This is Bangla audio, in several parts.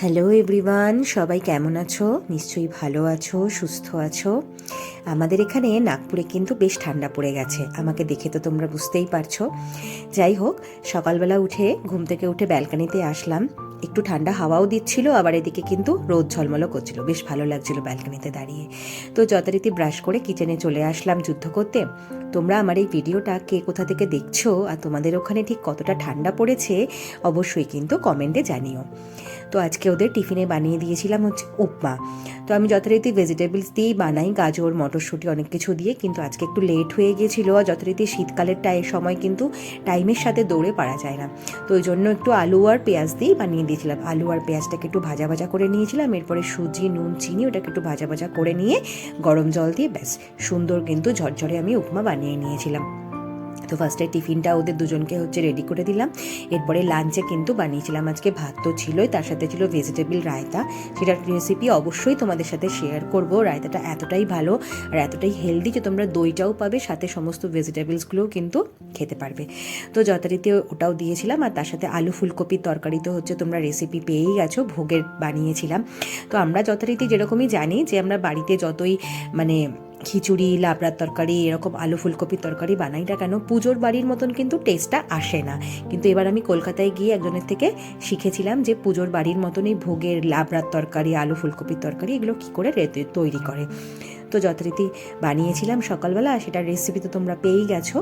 হ্যালো এভরিওয়ান, সবাই কেমন আছো? নিশ্চয়ই ভালো আছো, সুস্থ আছো। আমাদের এখানে নাগপুরে কিন্তু বেশ ঠান্ডা পড়ে গেছে। আমাকে দেখে তো তোমরা বুঝতেই পারছ। যাই হোক, সকালবেলা উঠে ঘুম থেকে উঠে ব্যালকানিতে আসলাম। একটু ঠান্ডা হাওয়াও দিচ্ছিল, আবার এদিকে কিন্তু রোদ ঝলমলও করছিল। বেশ ভালো লাগছিল ব্যালকানিতে দাঁড়িয়ে। তো যথারীতি ব্রাশ করে কিচেনে চলে আসলাম যুদ্ধ করতে। তোমরা আমার এই ভিডিওটা কে কোথা থেকে দেখছ আর তোমাদের ওখানে ঠিক কতটা ঠান্ডা পড়েছে, অবশ্যই কিন্তু কমেন্টে জানিও। তো আজকে ওদের টিফিনে বানিয়ে দিয়েছিলাম হচ্ছে উপমা। তো আমি যথারীতি ভেজিটেবলস দিয়েই বানাই, গাজর, মটরশুঁটি অনেক কিছু দিয়ে, কিন্তু আজকে একটু লেট হয়ে গিয়েছিল আর যথারীতি শীতকালের টাই, সময় কিন্তু টাইমের সাথে দৌড়ে পারা যায় না। তো ওই জন্য একটু আলু আর পেঁয়াজ দিয়েই বানিয়ে দিয়েছিলাম। আলু আর পেঁয়াজটাকে একটু ভাজা ভাজা করে নিয়েছিলাম, এরপরে সুজি, নুন, চিনি ওটাকে একটু ভাজা ভাজা করে নিয়ে গরম জল দিয়ে ব্যাস। সুন্দর কিন্তু ঝরঝরে আমি উপমা বানিয়ে নিয়েছিলাম। তো ফার্স্টে টিফিনটা ওদের দুজনকে হচ্ছে রেডি করে দিলাম। এরপরে লাঞ্চে কিন্তু বানিয়েছিলাম। আজকে ভাত তো ছিলই, তার সাথে ছিল ভেজিটেবল রায়তা। সেটার রেসিপি অবশ্যই তোমাদের সাথে শেয়ার করব। রায়তাটা এতটাই ভালো আর এতটাই হেলদি যে তোমরা দইটাও পাবে, সাথে সমস্ত ভেজিটেবলসগুলোও কিন্তু খেতে পারবে। তো যথারীতি ওটাও দিয়েছিলাম আর তার সাথে আলু ফুলকপির তরকারি তো হচ্ছে তোমরা রেসিপি পেয়েই গেছো, ভোগের বানিয়েছিলাম। তো আমরা যথারীতি যেরকমই জানি যে আমরা বাড়িতে যতই মানে খিচুড়ি, লাবড়ার তরকারি, এরকম আলু ফুলকপির তরকারি বানাই না কেন? পুজোর বাড়ির মতন কিন্তু টেস্টটা আসে না। কিন্তু এবার আমি কলকাতায় গিয়ে একজনের থেকে শিখেছিলাম যে পুজোর বাড়ির মতনই ভোগের, লাবড়ার তরকারি, আলু ফুলকপির তরকারি এগুলো কী করে তৈরি করে। তো যথারীতি বানিয়েছিলাম সকালবেলা, সেটার রেসিপি তো তোমরা পেয়েই গেছো।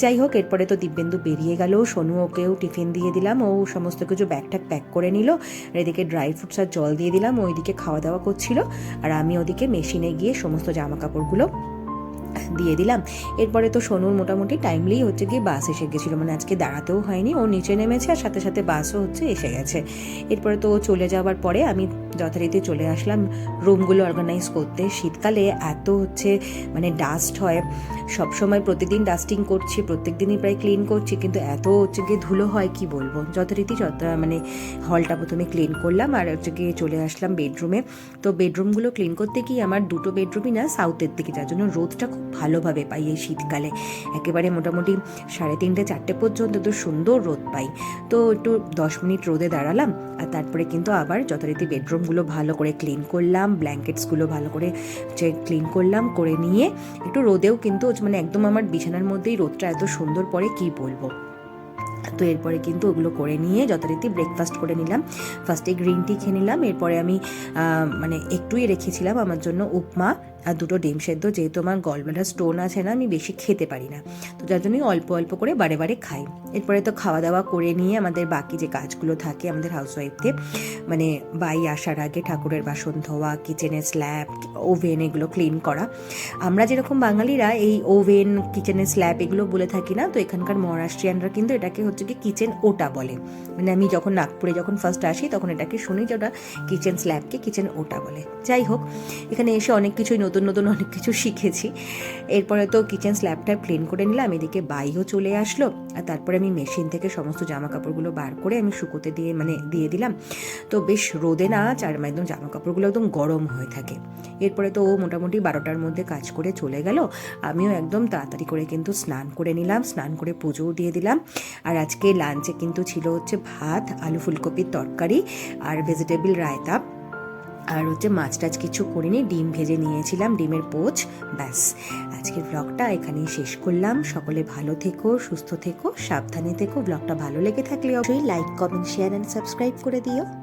যাই হোক, এরপরে তো দিব্যেন্দু বেরিয়ে গেল, সোনু ওকেও টিফিন দিয়ে দিলাম, ও সমস্ত কিছু ব্যাগটাক প্যাক করে নিল, আর এদিকে ড্রাই ফ্রুটস আর জল দিয়ে দিলাম ওইদিকে খাওয়া দাওয়া করছিল, আর আমি ওদিকে মেশিনে গিয়ে সমস্ত জামা কাপড়গুলো দিয়ে দিলাম। এরপরে তো সোনুর মোটামুটি টাইমলি হচ্ছে গিয়ে বাস এসে গেছিল মানে আজকে দাঁড়াতেও হয়নি, ও নিচে নেমেছে আর সাথে সাথে বাসও হচ্ছে এসে গেছে। এরপরে তো ও চলে যাওয়ার পরে আমি যথারীতি চলে আসলাম। রুমগুলো অর্গানাইজ করতে। শীতকালে এত হচ্ছে মানে ডাস্ট হয়। সব সময় প্রতিদিন ডাস্টিং করছি প্রত্যেক দিনই প্রায় ক্লিন করছি, কিন্তু এত হচ্ছে গিয়ে ধুলো হয়, কি বলব? যথারীতি যত মানে হলটা প্রথমে ক্লিন করলাম আর হচ্ছে গিয়ে চলে আসলাম বেডরুমে তো বেডরুমগুলো ক্লিন করতে গিয়ে আমার দুটো বেডরুমই না সাউথের দিকে, যার জন্য রোদটা খুব ভালোভাবে পাই এই শীতকালে। একেবারে মোটামুটি সাড়ে তিনটে, চারটে পর্যন্ত তো সুন্দর রোদ পাই। তো একটু দশ মিনিট রোদে দাঁড়ালাম আর তারপরে কিন্তু আবার যথারীতি বেডরুমগুলো ভালো করে ক্লিন করলাম, ব্ল্যাঙ্কেটসগুলো ভালো করে ক্লিন করলাম, করে নিয়ে একটু রোদেও কিন্তু মানে একদম আমার বিছানার মধ্যেই রোদটা এত সুন্দর পরে কি বলব? তো এরপরে কিন্তু ওগুলো করে নিয়ে যথারীতি ব্রেকফাস্ট করে নিলাম। ফার্স্টে গ্রিন টি খেয়ে নিলাম, এরপরে আমি মানে একটুই রেখেছিলাম আমার জন্য উপমা। আর দুটো ডিম সেদ্ধ, যেহেতু আমার গলব্লাডার স্টোন আছে না, আমি বেশি খেতে পারি না। তো যার জন্যই অল্প অল্প করে বারে বারে খাই। এরপরে তো খাওয়া দাওয়া করে নিয়ে আমাদের বাকি যে কাজগুলো থাকে আমাদের হাউসওয়াইফদের মানে বাই আসার আগে ঠাকুরের বাসন ধোয়া কিচেনের স্ল্যাব ওভেন এগুলো ক্লিন করা। আমরা যেরকম বাঙালিরা এই ওভেন কিচেনের স্ল্যাব এগুলো বলে থাকি না, তো এখানকার মহারাষ্ট্রিয়ানরা কিন্তু এটাকে হচ্ছে কি কিচেন ওটা বলে। মানে আমি যখন নাগপুরে যখন ফার্স্ট আসি, তখন এটাকে শুনি যে ওটা কিচেন স্ল্যাবকে কিচেন ওটা বলে। যাই হোক, এখানে এসে অনেক কিছুই নতুন নতুন অনেক কিছু শিখেছি। এরপরে তো কিচেন স্ল্যাবটা ক্লিন করে নিলাম, এদিকে বাইও চলে আসলো। আর তারপরে আমি মেশিন থেকে সমস্ত জামা কাপড়গুলো বার করে আমি শুকোতে দিয়ে মানে দিয়ে দিলাম। তো বেশ রোদে না, চার একদম জামা কাপড়গুলো একদম গরম হয়ে থাকে। এরপরে তো ও মোটামুটি বারোটার মধ্যে কাজ করে চলে গেল। আমিও একদম তাড়াতাড়ি করে কিন্তু স্নান করে নিলাম, স্নান করে পুজোও দিয়ে দিলাম। আর আজকে লাঞ্চে কিন্তু ছিল হচ্ছে ভাত, আলু ফুলকপির তরকারি আর ভেজিটেবল রায়তা। আর হচ্ছে মাছ টাছ কিছু করিনি, ডিম ভেজে নিয়েছিলাম, ডিমের পোচ, ব্যাস। আজকের ব্লগটা এখানেই শেষ করলাম। সকলে ভালো থেকো, সুস্থ থেকো, সাবধানে থেকো। ব্লগটা ভালো লেগে থাকলে অবশ্যই like comment share and subscribe করে দিও।